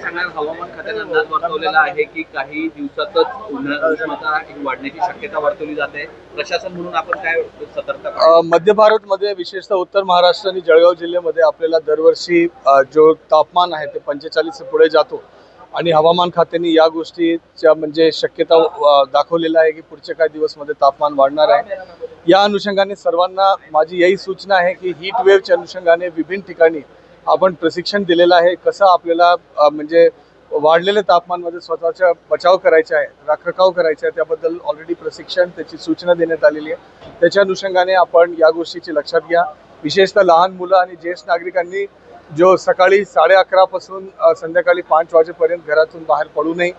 सांगणार? हवामान खात्याने अंदाज वर्तवलेला आहे की काही दिवसातच उष्णता वाढण्याची शक्यता वर्तवली जाते. प्रशासन म्हणून आपण काय सतर्कता मध्य भारतमध्ये विशेषतः उत्तर महाराष्ट्र आणि जळगाव जिल्ह्यामध्ये आपल्याला दरवर्षी जो तापमान आहे ते पंचेचाळीस पुढे जातो. आणि हवामान खात्याने या गोष्टीच्या म्हणजे शक्यता दाखवलेला आहे की पुढच्या काही दिवसमध्ये तापमान वाढणार आहे. या अनुषंगाने सर्वांना माझी यही सूचना आहे की हीट वेव्हच्या अनुषंगाने विभिन्न ठिकाणी आपण प्रशिक्षण दिलेलं आहे कसं आपल्याला म्हणजे वाढलेल्या तापमानमध्ये स्वतःचा बचाव करायचा आहे राखरखाव करायचा आहे त्याबद्दल ऑलरेडी प्रशिक्षण त्याची सूचना देण्यात आलेली आहे. त्याच्या अनुषंगाने आपण या गोष्टीची लक्षात घ्या. विशेषतः लहान मुलं आणि ज्येष्ठ नागरिकांनी जो सकाळी साडे अकरापासून संध्याकाळी पाच वाजेपर्यंत घरातून बाहेर पडू नये.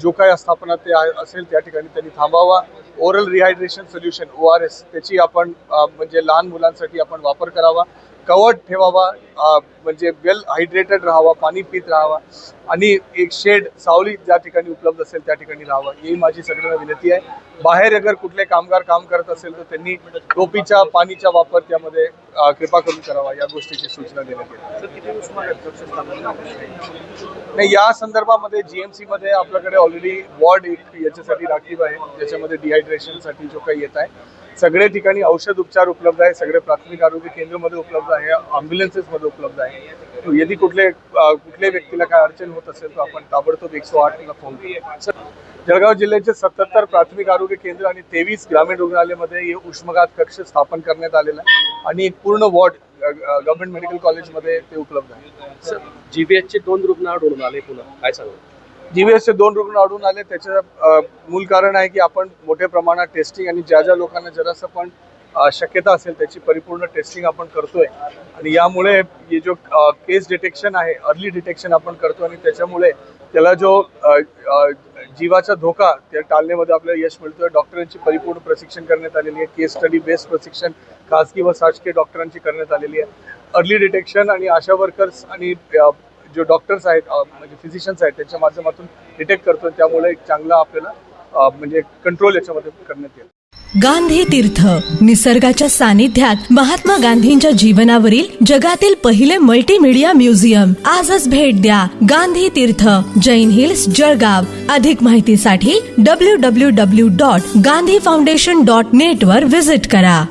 जो काही आस्थापना ते असेल त्या ठिकाणी त्यांनी थांबावा. Oral rehydration solution O R S त्याची आपण म्हणजे लहान मुलांसाठी आपण वापर करावा. कवट ठेवावा म्हणजे वेल हायड्रेटेड राहावा पाणी पित राहावा आणि एक शेड सावली ज्या ठिकाणी उपलब्ध असेल त्या ठिकाणी राहावं ही माझी सगळ्यांना विनंती आहे. बाहेर अगर कुठले कामगार काम करत असेल तर त्यांनी टोपीच्या पाणीचा वापर त्यामध्ये कृपा करून करावा या गोष्टीची सूचना देण्यात नाही या संदर्भामध्ये जीएमसी मध्ये आपल्याकडे ऑलरेडी वॉर्ड एक याच्यासाठी राखीव आहे ज्याच्यामध्ये डिहायड्रेशनसाठी जो काही येत आहे. सगळ्या ठिकाणी औषध उपचार उपलब्ध आहे सगळे प्राथमिक आरोग्य केंद्रमध्ये उपलब्ध आहे ambulances मध्ये उपलब्ध आहे. यदि कुठले कुठल्या कुठल्याही व्यक्तीला काय अडचण होत असेल तर आपण ताबडतोब एकशे आठला फोन करू. जळगाव जिल्ह्याचे सत्याहत्तर प्राथमिक आरोग्य केंद्र आणि तेवीस ग्रामीण रुग्णालयामध्ये हे उष्मघात कक्ष स्थापन करण्यात आलेला आहे आणि पूर्ण वॉर्ड गव्हर्नमेंट मेडिकल कॉलेजमध्ये ते उपलब्ध आहे. सर जीबीएचचे दोन रुग्ण आढळून आले पुन्हा. काय सांगू जीवीएसचे दोन रुग्ण आढळून आले. त्याचं मूल कारण आहे की आपण मोठ्या प्रमाणात टेस्टिंग आणि ज्या ज्या लोकांना जरासं पण शक्यता असेल त्याची परिपूर्ण टेस्टिंग आपण करतोय. आणि यामुळे हे जो केस डिटेक्शन आहे अर्ली डिटेक्शन आपण करतो आणि त्याच्यामुळे त्याला जो जीवाचा धोका त्या टाळण्यामध्ये आपल्याला यश मिळतोय. डॉक्टरांची परिपूर्ण प्रशिक्षण करण्यात आलेली आहे. केस स्टडी बेस्ड प्रशिक्षण खासगी व शासकीय डॉक्टरांची करण्यात आलेली आहे. अर्ली डिटेक्शन आणि आशा वर्कर्स आणि जो डॉक्टर्स आहेत म्हणजे फिजिशियन्स आहेत त्यांच्या माध्यमातून डिटेक्ट करतो त्यामुळे एक चांगला आपल्याला म्हणजे कंट्रोल याच्यामध्ये करण्यात येईल. गांधी तीर्थ निसर्गाच्या सानिध्यात महात्मा गांधींच्या जीवनावरील जगातील पहिले मल्टीमीडिया म्युझियम आजच भेट द्या गांधी तीर्थ जैन हिल्स जळगाव. अधिक माहितीसाठी W W W dot Gandhi foundation dot net वर विजिट करा.